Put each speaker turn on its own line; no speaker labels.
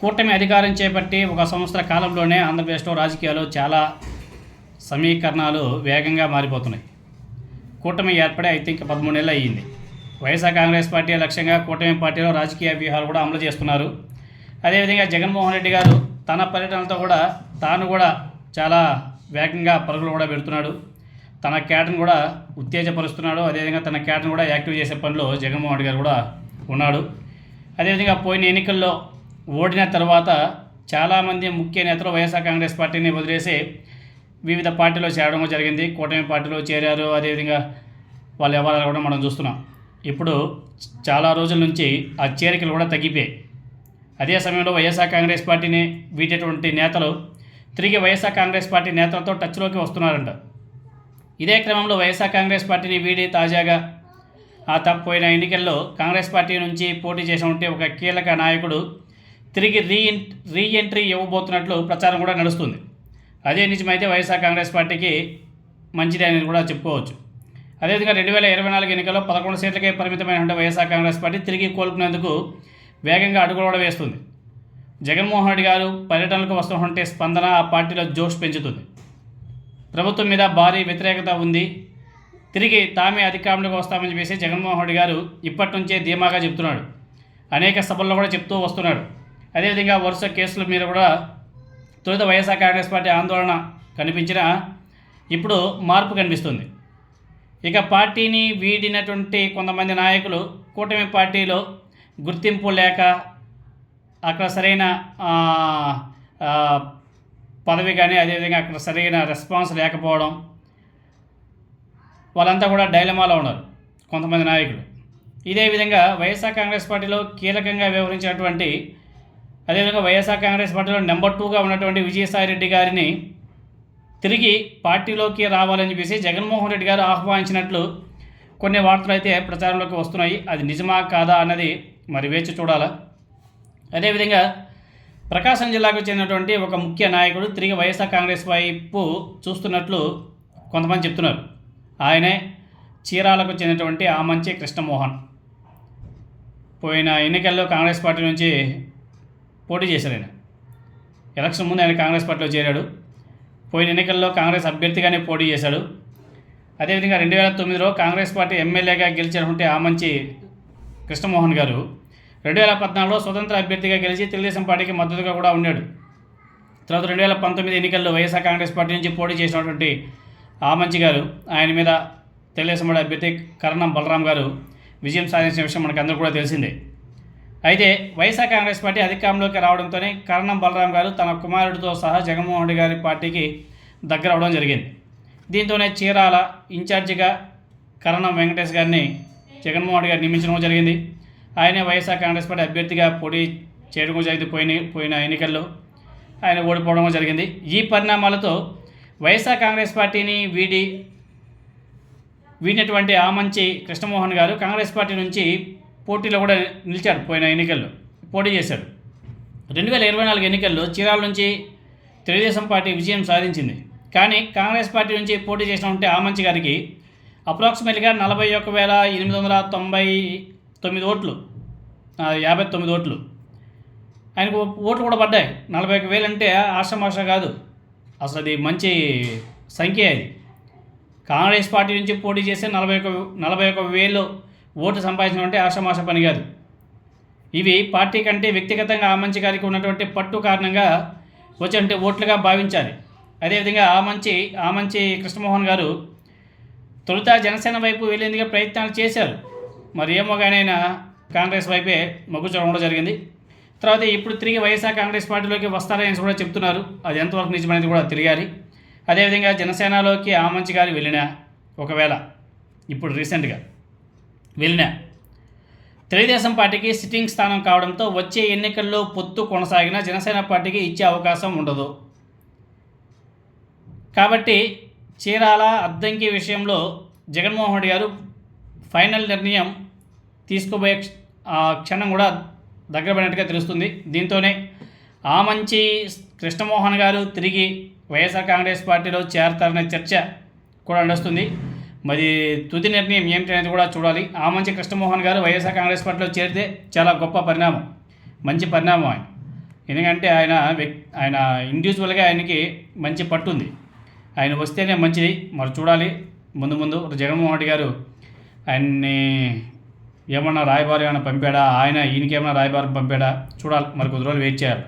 కూటమి అధికారం చేపట్టి ఒక సంవత్సర కాలంలోనే ఆంధ్రప్రదేశ్లో రాజకీయాలు చాలా సమీకరణాలు వేగంగా మారిపోతున్నాయి. కూటమి ఏర్పడే ఐ థింక్ పదమూడు నెలలు అయ్యింది. వైఎస్ఆర్ కాంగ్రెస్ పార్టీ లక్ష్యంగా కూటమి పార్టీలో రాజకీయ వ్యూహాలు కూడా అమలు చేస్తున్నారు. అదేవిధంగా జగన్మోహన్ రెడ్డి గారు తన పర్యటనలతో కూడా తాను కూడా చాలా వేగంగా పరుగులు కూడా పెడుతున్నాడు. తన క్యాటర్ను కూడా ఉత్తేజపరుస్తున్నాడు. అదేవిధంగా తన క్యాటర్ను కూడా యాక్టివ్ చేసే పనిలో జగన్మోహన్ రెడ్డి గారు కూడా ఉన్నాడు. అదేవిధంగా పోయిన ఎన్నికల్లో ఓడిన తర్వాత చాలామంది ముఖ్య నేతలు వైఎస్ఆర్ కాంగ్రెస్ పార్టీని వదిలేసి వివిధ పార్టీలో చేరడం జరిగింది. కూటమి పార్టీలో చేరారు. అదేవిధంగా వాళ్ళ వ్యవహారాలు కూడా మనం చూస్తున్నాం. ఇప్పుడు చాలా రోజుల నుంచి ఆ చేరికలు కూడా తగ్గిపోయాయి. అదే సమయంలో వైఎస్ఆర్ కాంగ్రెస్ పార్టీని వీటటువంటి నేతలు తిరిగి వైఎస్ఆర్ కాంగ్రెస్ పార్టీ నేతలతో టచ్లోకి వస్తున్నారంట. ఇదే క్రమంలో వైఎస్ఆర్ కాంగ్రెస్ పార్టీని వీడి తాజాగా ఆ తప్పిపోయిన ఎన్నికల్లో కాంగ్రెస్ పార్టీ నుంచి పోటీ చేసినటువంటి ఒక కీలక నాయకుడు తిరిగి రీ రీ ఎంట్రీ ఇవ్వబోతున్నట్లు ప్రచారం కూడా నడుస్తుంది. అదే నిజమైతే వైఎస్ఆర్ కాంగ్రెస్ పార్టీకి మంచిది అనేది కూడా చెప్పుకోవచ్చు. అదేవిధంగా రెండు వేల ఇరవై నాలుగు ఎన్నికల్లో పదకొండు సీట్లకే పరిమితమైనటువంటి వైఎస్ఆర్ కాంగ్రెస్ పార్టీ తిరిగి కోలుకునేందుకు వేగంగా అడుగులు కూడా వేస్తుంది. జగన్మోహన్ రెడ్డి గారు పర్యటనలకు వస్తున్నటువంటి స్పందన ఆ పార్టీలో జోష్ పెంచుతుంది. ప్రభుత్వం మీద భారీ వ్యతిరేకత ఉంది. తిరిగి తామే అధికారంలోకి వస్తామని చెప్పేసి జగన్మోహన్ రెడ్డి గారు ఇప్పటి నుంచే ధీమాగా చెప్తున్నాడు. అనేక సభల్లో కూడా చెప్తూ వస్తున్నాడు. అదేవిధంగా వరుస కేసుల మీద కూడా తొలుత వైఎస్ఆర్ కాంగ్రెస్ పార్టీ ఆందోళన కనిపించినా ఇప్పుడు మార్పు కనిపిస్తుంది. ఇక పార్టీని వీడినటువంటి కొంతమంది నాయకులు కూటమి పార్టీలో గుర్తింపు లేక అక్కడ సరైన పదవి కానీ అదేవిధంగా అక్కడ సరైన రెస్పాన్స్ లేకపోవడం వాళ్ళంతా కూడా డైలమాలో ఉన్నారు కొంతమంది నాయకులు. ఇదే విధంగా వైఎస్ఆర్ కాంగ్రెస్ పార్టీలో కీలకంగా వ్యవహరించినటువంటి అదేవిధంగా వైఎస్ఆర్ కాంగ్రెస్ పార్టీలో నెంబర్ టూగా ఉన్నటువంటి విజయసాయి రెడ్డి గారిని తిరిగి పార్టీలోకి రావాలని చెప్పేసి జగన్మోహన్ రెడ్డి గారు ఆహ్వానించినట్లు కొన్ని వార్తలు అయితే ప్రచారంలోకి వస్తున్నాయి. అది నిజమా కాదా అన్నది మరి వేచి చూడాలా. అదేవిధంగా ప్రకాశం జిల్లాకు చెందినటువంటి ఒక ముఖ్య నాయకుడు తిరిగి వైఎస్ఆర్ కాంగ్రెస్ వైపు చూస్తున్నట్లు కొంతమంది చెప్తున్నారు. ఆయనే చీరాలకు చెందినటువంటి ఆమంచి కృష్ణమోహన్. పోయిన ఎన్నికల్లో కాంగ్రెస్ పార్టీ నుంచి పోటీ చేశారు ఆయన ఎలక్షన్ ముందు ఆయన కాంగ్రెస్ పార్టీలో చేరాడు. పోయిన ఎన్నికల్లో కాంగ్రెస్ అభ్యర్థిగానే పోటీ చేశాడు. అదేవిధంగా రెండు వేల తొమ్మిదిలో కాంగ్రెస్ పార్టీ ఎమ్మెల్యేగా గెలిచినటువంటి ఆమంచి కృష్ణమోహన్ గారు రెండు వేల పద్నాలుగులో స్వతంత్ర అభ్యర్థిగా గెలిచి తెలుగుదేశం పార్టీకి మద్దతుగా కూడా ఉన్నాడు తర్వాత రెండు వేల పంతొమ్మిది ఎన్నికల్లో వైఎస్ఆర్ కాంగ్రెస్ పార్టీ నుంచి పోటీ చేసినటువంటి ఆమంచి గారు ఆయన మీద తెలుగుదేశం పార్టీ అభ్యర్థి కరణం బలరాం గారు విజయం సాధించిన విషయం మనకు అందరూ కూడా తెలిసిందే. అయితే వైఎస్ఆర్ కాంగ్రెస్ పార్టీ అధికారంలోకి రావడంతోనే కరణం బలరాం గారు తన కుమారుడితో సహా జగన్మోహన్ రెడ్డి గారి పార్టీకి దగ్గర అవడం జరిగింది. దీంతోనే చీరాల ఇన్ఛార్జిగా కరణం వెంకటేష్ గారిని జగన్మోహన్ రెడ్డి గారు నియమించడం జరిగింది. ఆయనే వైఎస్ఆర్ కాంగ్రెస్ పార్టీ అభ్యర్థిగా పోటీ చేయడం జరిగింది. పోయిన పోయిన ఎన్నికల్లో ఆయన ఓడిపోవడం జరిగింది. ఈ పరిణామాలతో వైఎస్ఆర్ కాంగ్రెస్ పార్టీని వీడి వీడినటువంటి ఆమంచి కృష్ణమోహన్ గారు కాంగ్రెస్ పార్టీ నుంచి పోటీలో కూడా నిలిచాడు పోయిన ఎన్నికల్లో. పోటీ చేశాడు. రెండు వేల ఇరవై నాలుగు ఎన్నికల్లో చీరాల నుంచి తెలుగుదేశం పార్టీ విజయం సాధించింది. కానీ కాంగ్రెస్ పార్టీ నుంచి పోటీ చేసినటువంటి ఆమంచి గారికి అప్రాక్సిమేట్గా నలభై ఒక్క వేల ఎనిమిది వందల తొంభై తొమ్మిది ఓట్లు యాభై తొమ్మిది ఓట్లు. ఆయనకు ఓట్లు కూడా పడ్డాయి. నలభై ఒక వేలు అంటే ఆషమాష కాదు. అసలు అది మంచి సంఖ్య అది. కాంగ్రెస్ పార్టీ నుంచి పోటీ చేస్తే నలభై ఒక నలభై ఒక వేలు ఓటు సంపాదించడం అంటే ఆషమాష పని కాదు. ఇవి పార్టీ కంటే వ్యక్తిగతంగా ఆమంచి గారికి ఉన్నటువంటి పట్టు కారణంగా వచ్చే ఓట్లుగా భావించాలి. అదేవిధంగా ఆమంచి ఆమంచి కృష్ణమోహన్ గారు తొలుత జనసేన వైపు వెళ్ళేందుకు ప్రయత్నాలు చేశారు. మరి ఏమో కానీ ఆయన కాంగ్రెస్ వైపే మొగ్గు చూడడం కూడా జరిగింది. తర్వాత ఇప్పుడు తిరిగి వైఎస్ఆర్ కాంగ్రెస్ పార్టీలోకి వస్తారని కూడా చెప్తున్నారు. అది ఎంతవరకు నిజమైనది కూడా తిరిగాలి అదేవిధంగా జనసేనలోకి ఆమంచి గారు వెళ్ళినా ఒకవేళ ఇప్పుడు రీసెంట్గా వెళ్ళినా తెలుగుదేశం పార్టీకి సిట్టింగ్ స్థానం కావడంతో వచ్చే ఎన్నికల్లో పొత్తు కొనసాగిన జనసేన పార్టీకి ఇచ్చే అవకాశం ఉండదు. కాబట్టి చీరాల అద్దంకి విషయంలో జగన్మోహన్ రెడ్డి గారు ఫైనల్ నిర్ణయం తీసుకోబోయే క్ష- ఆ క్షణం కూడా దగ్గర పడినట్టుగా తెలుస్తుంది. దీంతోనే ఆ మంచి కృష్ణమోహన్ గారు తిరిగి వైఎస్ఆర్ కాంగ్రెస్ పార్టీలో చేరతారనే చర్చ కూడా నడుస్తుంది. మరి తుది నిర్ణయం ఏమిటనేది కూడా చూడాలి. ఆ మంచి కృష్ణమోహన్ గారు వైఎస్ఆర్ కాంగ్రెస్ పార్టీలో చేరితే చాలా గొప్ప పరిణామం. మంచి పరిణామం ఆయన. ఎందుకంటే ఆయన వ్యక్ ఆయన ఇండివిజువల్గా ఆయనకి మంచి పట్టు ఉంది ఆయన వస్తేనే మంచిది. మరి చూడాలి. ముందు ముందు జగన్మోహన్ రెడ్డి గారు ఆయన్ని ఏమన్నా రాయబారి ఏమైనా పంపాడా? ఆయన ఈయనకి ఏమైనా రాయబారం పంపాడా? చూడాలి. మరి కొద్ది రోజులు వెయిట్ చేయాలి.